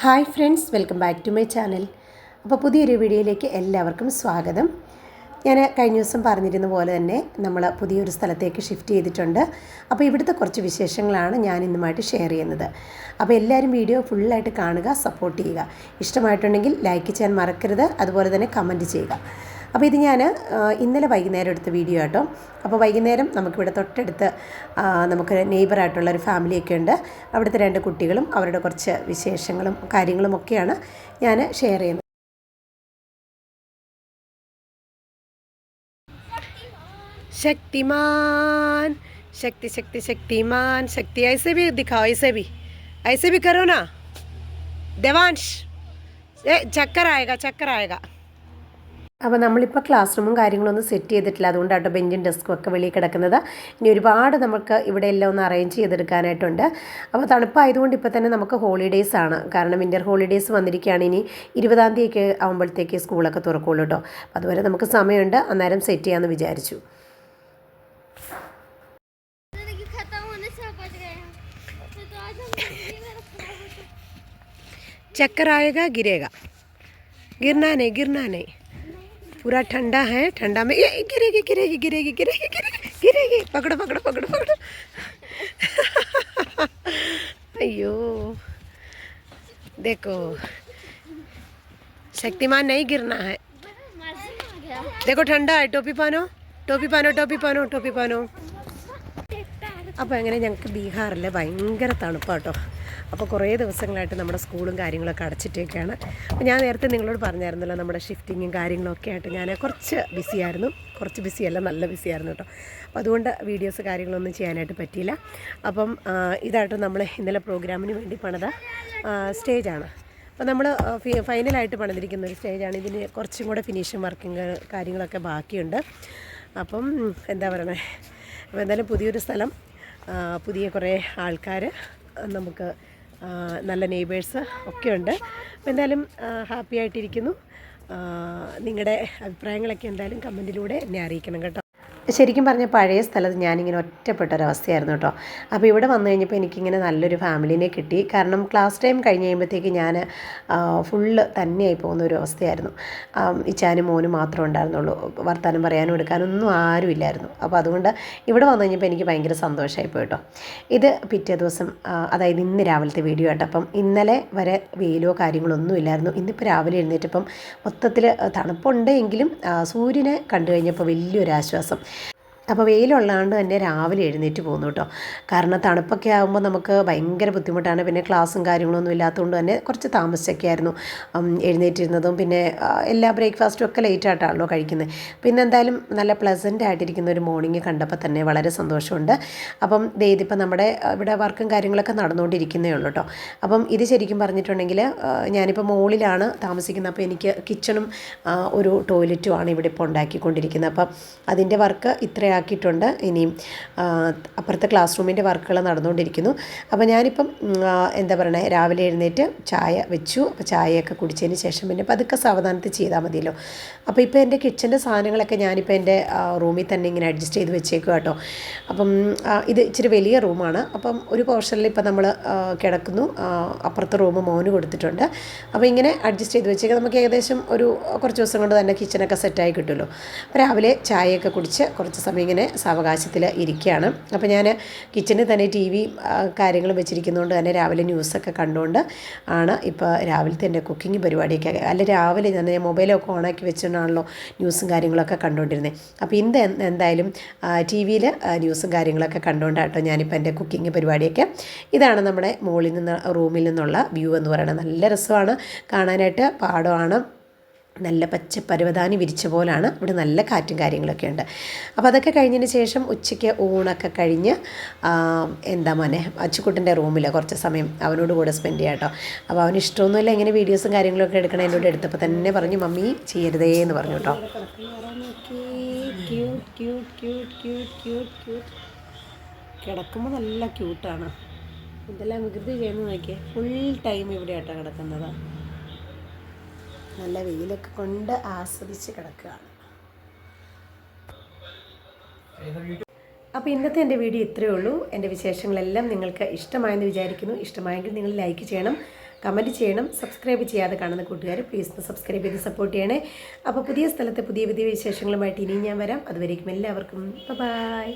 Hi friends welcome back to my channel. അപ്പോൾ പുതിയൊരു വീഡിയോയിലേക്ക് എല്ലാവർക്കും സ്വാഗതം. ഞാൻ കഴിഞ്ഞ ദിവസം പറഞ്ഞിരുന്ന പോലെ തന്നെ നമ്മൾ പുതിയൊരു സ്ഥലത്തേക്ക് ഷിഫ്റ്റ് ചെയ്തിട്ടുണ്ട്. അപ്പോൾ ഇവിടുത്തെ കുറച്ച് വിശേഷങ്ങളാണ് ഞാൻ ഇന്നുമായിട്ട് ഷെയർ ചെയ്യുന്നത്. അപ്പോൾ എല്ലാവരും വീഡിയോ ഫുള്ളായിട്ട് കാണുക സപ്പോർട്ട് ചെയ്യുക. ഇഷ്ടമായിട്ടുണ്ടെങ്കിൽ ലൈക്ക് ചെയ്യാൻ മറക്കരുത്. അതുപോലെ തന്നെ കമന്റ് ചെയ്യുക. അപ്പോൾ ഇത് ഞാൻ ഇന്നലെ വൈകുന്നേരം എടുത്ത വീഡിയോ ആട്ടോ അപ്പോൾ വൈകുന്നേരം നമുക്കിവിടെ തൊട്ടടുത്ത് ആ, നമുക്ക് നെയ്ബറായിട്ടുള്ള ഒരു ഫാമിലിയൊക്കെ ഉണ്ട് അവിടുത്തെ രണ്ട് കുട്ടികളും അവരുടെ കുറച്ച് വിശേഷങ്ങളും കാര്യങ്ങളും ഒക്കെയാണ് ഞാൻ ഷെയർ ചെയ്യുന്നത് शक्तिमान शक्ति शक्ति शक्तिमान शक्ति ऐसे भी दिखाओ ऐसे भी ऐसे भी करो ना देवांश ए चक्कर आएगा चक्कर आएगा അപ്പോൾ നമ്മളിപ്പോൾ ക്ലാസ് റൂമും കാര്യങ്ങളൊന്നും സെറ്റ് ചെയ്തിട്ടില്ല അതുകൊണ്ടാട്ടോ ബെഞ്ചും ഡെസ്കും ഒക്കെ വെളിയിൽ കിടക്കുന്നത് ഇനി ഒരുപാട് നമുക്ക് ഇവിടെ എല്ലാം ഒന്ന് അറേഞ്ച് ചെയ്തെടുക്കാനായിട്ടുണ്ട് അപ്പോൾ തണുപ്പായതുകൊണ്ട് ഇപ്പോൾ തന്നെ നമുക്ക് ഹോളിഡേയ്സ് ആണ് കാരണം വിൻ്റർ ഹോളിഡേയ്സ് വന്നിരിക്കുകയാണ് ഇനി ഇരുപതാം തീയതിയൊക്കെ ആകുമ്പോഴത്തേക്ക് സ്കൂളൊക്കെ തുറക്കുള്ളൂ കേട്ടോ അപ്പോൾ അതുവരെ നമുക്ക് സമയമുണ്ട് അന്നേരം സെറ്റ് ചെയ്യാമെന്ന് വിചാരിച്ചു जिंदगी खत्म होने से बच गए हैं नहीं तो आज हम जिंदगी में खराब होते चक्कर आएगा गिरेगा गिरना नहीं गिरना नहीं पूरा ठंडा है ठंडा में ये गिरेगी गिरेगी गिरेगी गिरेगी गिरेगी गिरेगी पकड़ो पकड़ो पकड़ो पकड़ो अयो देखो शक्तिमान नहीं गिरना है मर्जी में आ गया देखो ठंडा है टोपी पहनो टोपी पहनो टोपी पहनो टोपी पहनो അപ്പോൾ എങ്ങനെ ഞങ്ങൾക്ക് ബീഹാറിൽ ഭയങ്കര തണുപ്പാട്ടോ അപ്പോൾ കുറേ ദിവസങ്ങളായിട്ട് നമ്മുടെ സ്കൂളും കാര്യങ്ങളൊക്കെ അടച്ചിട്ടേക്കാണ്. അപ്പോൾ ഞാൻ നേരത്തെ നിങ്ങളോട് പറഞ്ഞായിരുന്നല്ലോ നമ്മുടെ ഷിഫ്റ്റിങ്ങും കാര്യങ്ങളൊക്കെ ആയിട്ട് ഞാൻ കുറച്ച് ബിസിയായിരുന്നു കുറച്ച് ബിസിയല്ല നല്ല ബിസിയായിരുന്നു കേട്ടോ. അപ്പോൾ അതുകൊണ്ട് വീഡിയോസ് കാര്യങ്ങളൊന്നും ചെയ്യാനായിട്ട് പറ്റിയില്ല. അപ്പം ഇതായിട്ട് നമ്മൾ ഇന്നലെ പ്രോഗ്രാമിന് വേണ്ടി പണിത സ്റ്റേജാണ് അപ്പോൾ നമ്മൾ ഫൈനലായിട്ട് പണിതിരിക്കുന്ന ഒരു സ്റ്റേജാണ് ഇതിന് കുറച്ചും കൂടെ ഫിനിഷിങ് വർക്കിംഗ് കാര്യങ്ങളൊക്കെ ബാക്കിയുണ്ട്. അപ്പം എന്താ പറയണേ? അപ്പോൾ എന്തായാലും പുതിയൊരു സ്ഥലം പുതിയ കുറേ ആൾക്കാർ നമുക്ക് നല്ല നെയ്ബേഴ്സ് ഒക്കെ ഉണ്ട്. അപ്പോൾ എന്തായാലും ഹാപ്പി ആയിട്ടിരിക്കുന്നു. നിങ്ങളുടെ അഭിപ്രായങ്ങളൊക്കെ എന്തായാലും കമന്റിലൂടെ എന്നെ അറിയിക്കണം കേട്ടോ. ശരിക്കും പറഞ്ഞ പഴയ സ്ഥലത്ത് ഞാനിങ്ങനെ ഒറ്റപ്പെട്ട ഒരവസ്ഥയായിരുന്നു കേട്ടോ. അപ്പോൾ ഇവിടെ വന്നു കഴിഞ്ഞപ്പോൾ എനിക്കിങ്ങനെ നല്ലൊരു ഫാമിലിനെ കിട്ടി. കാരണം ക്ലാസ് ടൈം കഴിഞ്ഞ് കഴിയുമ്പോഴത്തേക്ക് ഞാൻ ഫുള്ള് തന്നെയായി പോകുന്ന ഒരു അവസ്ഥയായിരുന്നു. ഇച്ചാനും മോനും മാത്രമേ ഉണ്ടായിരുന്നുള്ളൂ. വർത്തമാനം പറയാനും എടുക്കാനൊന്നും ആരുമില്ലായിരുന്നു അപ്പോൾ അതുകൊണ്ട് ഇവിടെ വന്നു കഴിഞ്ഞപ്പോൾ എനിക്ക് ഭയങ്കര സന്തോഷമായി കേട്ടോ. ഇത് പിറ്റേ ദിവസം അതായത് ഇന്ന് രാവിലത്തെ വീഡിയോ ആയിട്ട് അപ്പം ഇന്നലെ വരെ വെയിലോ കാര്യങ്ങളോ ഒന്നും ഇല്ലായിരുന്നു. ഇന്നിപ്പോൾ രാവിലെ എഴുന്നേറ്റപ്പം മൊത്തത്തിൽ തണുപ്പുണ്ട് എങ്കിലും സൂര്യനെ കണ്ടു കഴിഞ്ഞപ്പോൾ വലിയൊരു ആശ്വാസം. അപ്പോൾ വെയിലുള്ളതുകൊണ്ട് തന്നെ രാവിലെ എഴുന്നേറ്റ് പോകുന്നു കേട്ടോ. കാരണം തണുപ്പൊക്കെ ആകുമ്പോൾ നമുക്ക് ഭയങ്കര ബുദ്ധിമുട്ടാണ്. പിന്നെ ക്ലാസ്സും കാര്യങ്ങളൊന്നും ഇല്ലാത്തതുകൊണ്ട് തന്നെ കുറച്ച് താമസിച്ചൊക്കെ ആയിരുന്നു എഴുന്നേറ്റിരുന്നതും. പിന്നെ എല്ലാ ബ്രേക്ക്ഫാസ്റ്റും ഒക്കെ ലേറ്റ് ആയിട്ടാണല്ലോ കഴിക്കുന്നത്. പിന്നെ എന്തായാലും നല്ല പ്ലസന്റ് ആയിട്ടിരിക്കുന്ന ഒരു മോർണിംഗ് കണ്ടപ്പോൾ തന്നെ വളരെ സന്തോഷമുണ്ട്. അപ്പം ഇതിപ്പോൾ നമ്മുടെ ഇവിടെ വർക്കും കാര്യങ്ങളൊക്കെ നടന്നുകൊണ്ടിരിക്കുന്നേ ഉള്ളൂ കേട്ടോ. അപ്പം ഇത് ശരിക്കും പറഞ്ഞിട്ടുണ്ടെങ്കിൽ ഞാനിപ്പോൾ മുകളിലാണ് താമസിക്കുന്നത്. അപ്പോൾ എനിക്ക് കിച്ചണും ഒരു ടോയ്ലറ്റുമാണ് ഇവിടെ ഇപ്പോൾ ഉണ്ടാക്കിക്കൊണ്ടിരിക്കുന്നത്. അപ്പം അതിന്റെ വർക്ക് ഇത്രയാക്കിയിട്ടുണ്ട് ഇനിയും അപ്പുറത്തെ ക്ലാസ് റൂമിന്റെ വർക്കുകൾ നടന്നുകൊണ്ടിരിക്കുന്നു. അപ്പോൾ ഞാനിപ്പം എന്താ പറയണേ രാവിലെ എഴുന്നേറ്റ് ചായ വെച്ചു. അപ്പോൾ ചായയൊക്കെ കുടിച്ചതിന് ശേഷം പിന്നെ പതുക്കെ സാവധാനത്തിൽ ചെയ്താൽ മതിയല്ലോ. അപ്പോൾ ഇപ്പോൾ എന്റെ കിച്ചന്റെ സാധനങ്ങളൊക്കെ ഞാനിപ്പോൾ എന്റെ റൂമിൽ തന്നെ ഇങ്ങനെ അഡ്ജസ്റ്റ് ചെയ്ത് വെച്ചേക്കുക കേട്ടോ. അപ്പം ഇത് ഇച്ചിരി വലിയ റൂമാണ് അപ്പം ഒരു പോർഷനിൽ ഇപ്പം നമ്മൾ കിടക്കുന്നു. അപ്പുറത്തെ റൂം മോന് കൊടുത്തിട്ടുണ്ട്. അപ്പോൾ ഇങ്ങനെ അഡ്ജസ്റ്റ് ചെയ്ത് വെച്ചേക്കാം നമുക്ക് ഏകദേശം ഒരു കുറച്ച് ദിവസം കൊണ്ട് തന്നെ കിച്ചണൊക്കെ സെറ്റായി കിട്ടുമല്ലോ. രാവിലെ ചായയൊക്കെ കുടിച്ച് കുറച്ച് സമയം ഇങ്ങനെ സാവകാശത്തിൽ ഇരിക്കുകയാണ് അപ്പോൾ ഞാൻ കിച്ചണിൽ തന്നെ ടി വി കാര്യങ്ങളും വെച്ചിരിക്കുന്നതുകൊണ്ട് തന്നെ രാവിലെ ന്യൂസൊക്കെ കണ്ടുകൊണ്ട് ആണ് ഇപ്പോൾ രാവിലത്തെ എന്റെ കുക്കിംഗ് പരിപാടിയൊക്കെ. അല്ല രാവിലെ ഞാൻ മൊബൈലൊക്കെ ഓണാക്കി വെച്ചിട്ടാണല്ലോ ന്യൂസും കാര്യങ്ങളൊക്കെ കണ്ടുകൊണ്ടിരുന്നത് അപ്പോൾ ഇന്ന് എന്തായാലും ടി വിയിൽ ന്യൂസും കാര്യങ്ങളൊക്കെ കണ്ടുകൊണ്ടാട്ടോ ഞാനിപ്പോൾ എന്റെ കുക്കിംഗ് പരിപാടിയൊക്കെ. ഇതാണ് നമ്മുടെ മുകളിൽ നിന്ന് റൂമിൽ നിന്നുള്ള വ്യൂ എന്ന് പറയുന്നത്. നല്ല രസമാണ്. കാണാനായിട്ട് പാടമാണ്. നല്ല പച്ച പരുവതാനി വിരിച്ച പോലാണ് ഇവിടെ നല്ല കാറ്റും കാര്യങ്ങളൊക്കെ ഉണ്ട്. അപ്പോൾ അതൊക്കെ കഴിഞ്ഞതിന് ശേഷം ഉച്ചയ്ക്ക് ഊണൊക്കെ കഴിഞ്ഞ് എന്താ മോനെ അച്ചുക്കുട്ടന്റെ റൂമിൽ കുറച്ച് സമയം അവനോട് കൂടെ സ്പെൻഡ് ചെയ്യാം കേട്ടോ അപ്പോൾ അവന് ഇഷ്ടമൊന്നുമില്ല ഇങ്ങനെ വീഡിയോസും കാര്യങ്ങളൊക്കെ എടുക്കണം എന്നോട് എടുത്തപ്പോൾ തന്നെ പറഞ്ഞു മമ്മി ചെയ്യരുതേ എന്ന് പറഞ്ഞു കേട്ടോ കിടക്കുമ്പോൾ നല്ല ക്യൂട്ടാണ് ഇതെല്ലാം വികൃതി ചെയ്യുന്നത് ഫുൾ ടൈം ഇവിടെ ആട്ടോ കിടക്കുന്നത്. നല്ല വെയിലൊക്കെ കൊണ്ട് ആസ്വദിച്ച് കിടക്കുകയാണ്. അപ്പോൾ ഇന്നത്തെ എന്റെ വീഡിയോ ഇത്രയേ ഉള്ളൂ. എന്റെ വിശേഷങ്ങളെല്ലാം നിങ്ങൾക്ക് ഇഷ്ടമായെന്ന് വിചാരിക്കുന്നു. ഇഷ്ടമായെങ്കിൽ നിങ്ങൾ ലൈക്ക് ചെയ്യണം കമന്റ് ചെയ്യണം സബ്സ്ക്രൈബ് ചെയ്യാതെ കാണുന്ന കൂട്ടുകാർ പ്ലീസ് ഒന്ന് സബ്സ്ക്രൈബ് ചെയ്ത് സപ്പോർട്ട് ചെയ്യണേ. അപ്പോൾ പുതിയ സ്ഥലത്തെ പുതിയ പുതിയ വിശേഷങ്ങളുമായിട്ട് ഇനിയും ഞാൻ വരാം. അതുവരേക്കും എല്ലാവർക്കും. ബൈ.